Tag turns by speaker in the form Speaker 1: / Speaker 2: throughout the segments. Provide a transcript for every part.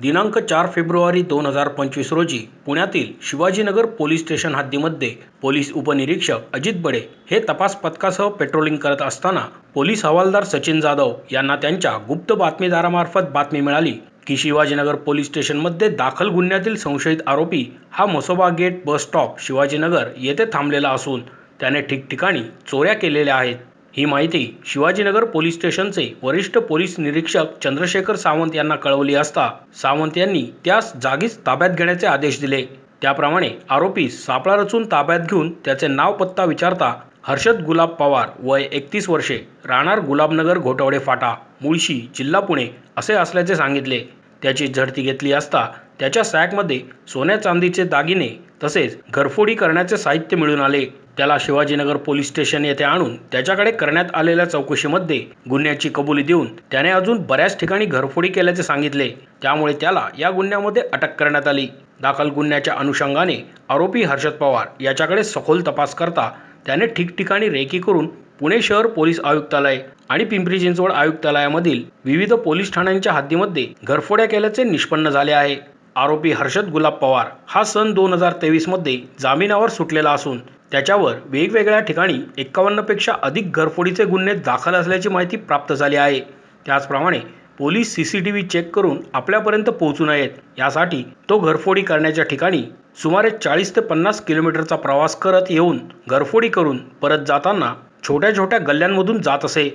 Speaker 1: दिनांक चार फेब्रुवारी दोन हजार पंचवीस रोजी पुण्यातील शिवाजीनगर पोलीस स्टेशन हद्दीमध्ये पोलीस उपनिरीक्षक अजित बडे हे तपास पथकासह पेट्रोलिंग करत असताना पोलीस हवालदार सचिन जाधव यांना त्यांच्या गुप्त बातमीदारामार्फत बातमी मिळाली की शिवाजीनगर पोलीस स्टेशनमध्ये दाखल गुन्ह्यातील संशयित आरोपी हा Masoba gate bus stop Shivajinagar येथे थांबलेला असून त्याने ठिकठिकाणी चोऱ्या केलेल्या आहेत. ही माहिती शिवाजीनगर पोलीस स्टेशनचे वरिष्ठ पोलीस निरीक्षक चंद्रशेखर सावंत यांना कळवली असता सावंत यांनी त्यास जागीच ताब्यात घेण्याचे आदेश दिले. त्याप्रमाणे आरोपी सापळा रचून ताब्यात घेऊन त्याचे नाव पत्ता विचारता हर्षद गुलाब पवार वय एकतीस वर्षे राहणार गुलाबनगर घोटवडे फाटा मुळशी जिल्हा पुणे असे असल्याचे सांगितले. त्याची झडती घेतली असता त्याच्या सॅकमध्ये सोन्या चांदीचे दागिने तसेच घरफोडी करण्याचे साहित्य मिळून आले. त्याला शिवाजीनगर पोलीस स्टेशन येथे आणून त्याच्याकडे करण्यात आलेल्या चौकशीमध्ये गुन्ह्याची कबुली देऊन त्याने अजून बऱ्याच ठिकाणी घरफोडी केल्याचे सांगितले. त्यामुळे त्याला या गुन्ह्यामध्ये अटक करण्यात आली. दाखल गुन्ह्याच्या अनुषंगाने आरोपी हर्षद पवार याच्याकडे सखोल तपास करता त्याने ठिकठिकाणी रेकी करून पुणे शहर पोलीस आयुक्तालय आणि पिंपरी चिंचवड आयुक्तालयामधील विविध पोलीस ठाण्यांच्या हद्दीमध्ये घरफोड्या केल्याचे निष्पन्न झाले आहे. आरोपी हर्षद गुलाब पवार हा सन दोन हजार तेवीसमध्ये जामिनावर सुटलेला असून त्याच्यावर वेगवेगळ्या ठिकाणी एकावन्नपेक्षा अधिक घरफोडीचे गुन्हे दाखल असल्याची माहिती प्राप्त झाली आहे. त्याचप्रमाणे police C C T V check करून आपल्यापर्यंत पोहोचू नयेत. यासाठी तो घरफोडी करण्याच्या ठिकाणी सुमारे चाळीस ते पन्नास किलोमीटरचा प्रवास करत येऊन घरफोडी करून परत जाताना छोट्या छोट्या गल्ल्यांमधून जात असे.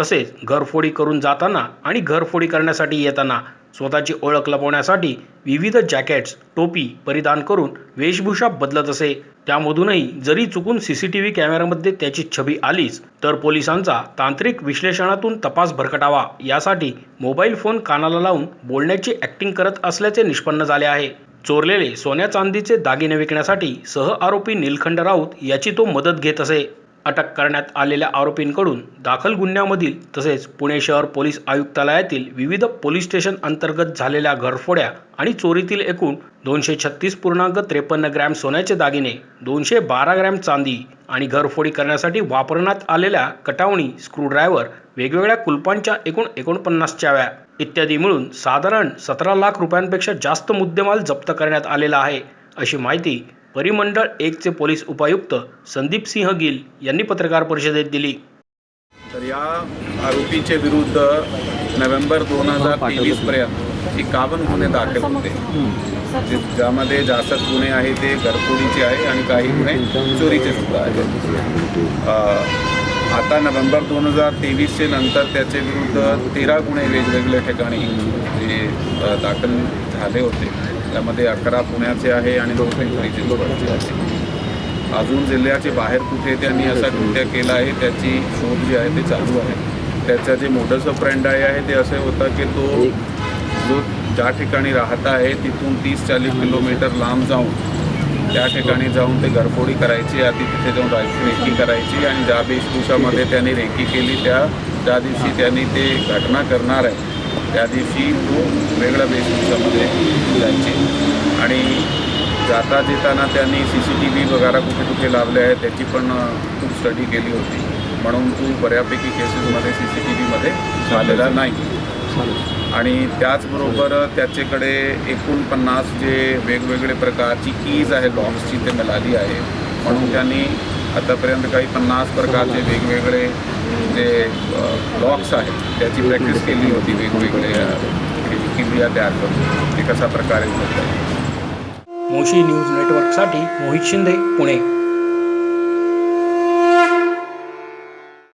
Speaker 1: तसेच घरफोडी करून जाताना आणि घरफोडी करण्यासाठी येताना स्वतःची ओळख लपवण्यासाठी विविध जॅकेट्स टोपी परिधान करून वेशभूषा बदलत असे. त्यामधूनही जरी चुकून सी सी टी व्ही कॅमेऱ्यामध्ये त्याची छबी आलीच तर पोलिसांचा तांत्रिक विश्लेषणातून तपास भरकटावा यासाठी मोबाईल फोन कानाला लावून बोलण्याची ॲक्टिंग करत असल्याचे निष्पन्न झाले आहे. चोरलेले सोन्या चांदीचे दागिने विकण्यासाठी सह आरोपी नीलखंड राऊत याची तो मदत घेत असे. अटक करण्यात आलेल्या आरोपींकडून दाखल गुन्ह्यामधील तसेच पुणे शहर पोलीस आयुक्तालयातील विविध पोलीस स्टेशन अंतर्गत झालेल्या घरफोड्या आणि चोरीतील एकूण दोनशे छत्तीस पूर्णांक त्रेपन्न ग्रॅम सोन्याचे दागिने दोनशे बारा ग्रॅम चांदी आणि घरफोडी करण्यासाठी वापरण्यात आलेल्या कटावणी स्क्रूड्रायव्हर वेगवेगळ्या कुलपांच्या एकूण एकोणपन्नास चाव्या इत्यादी मिळून साधारण सतरा लाख रुपयांपेक्षा जास्त मुद्देमाल जप्त करण्यात आलेला आहे अशी माहिती परिमंडळ एकचे पोलीस उपायुक्त संदीप सिंह गिल यांनी पत्रकार परिषदेत दिली.
Speaker 2: तर या आरोपीचे विरुद्ध नोव्हेंबर दोन हजार तेवीसपर्यंत एकावन्न गुन्हे दाखल होते. ज्यामध्ये जास्त गुन्हे आहे ते घरफोडीचे आहे आणि काही गुन्हे चोरीचे सुद्धा आहेत. आता नोव्हेंबर दोन हजार तेवीसचे नंतर त्याचे विरुद्ध तेरा गुन्हे वेगवेगळ्या ठिकाणी जे दाखल झाले होते. त्यामध्ये अकरा पुण्याचे आहे आणि दोन पिंपरी आहे. अजून जिल्ह्याचे बाहेर कुठे त्यांनी असा कृत्य केला आहे त्याची शोध जी आहे ते चालू आहे. त्याचं जे मोडस ऑफ आहे ते असं होतं की तो जो ज्या ठिकाणी राहत आहे तिथून तीस चाळीस किलोमीटर लांब जाऊन त्या ठिकाणी जाऊन ते घरफोडी करायची आधी तिथे जाऊन रेकी करायची आणि ज्या वेशभूषामध्ये त्यांनी रेकी केली त्या ज्या दिवशी त्यांनी ते घटना करणार आहे त्या दिवशी तो वेगळ्या वेशभूषामध्ये जायची. आणि जाता येताना त्यांनी सी सी टी व्ही वगैरे कुठे कुठे लावले आहे त्याची पण खूप स्टडी केली होती. म्हणून तो बऱ्यापैकी केसेसमध्ये सी सी टी व्हीमध्ये झालेला नाही. आणि त्याचबरोबर त्याच्याकडे एकूण पन्नास जे वेगवेगळे प्रकारची कीज आहे लॉक्सची ते मिळाली आहे. म्हणून त्यांनी आतापर्यंत काही पन्नास प्रकारचे वेगवेगळे जे लॉक्स आहेत त्याची प्रॅक्टिस केली होती वेगवेगळे. अ, क्रिया तयार करून ते कशा प्रकारे
Speaker 1: मोशी न्यूज नेटवर्कसाठी मोहित शिंदे पुणे.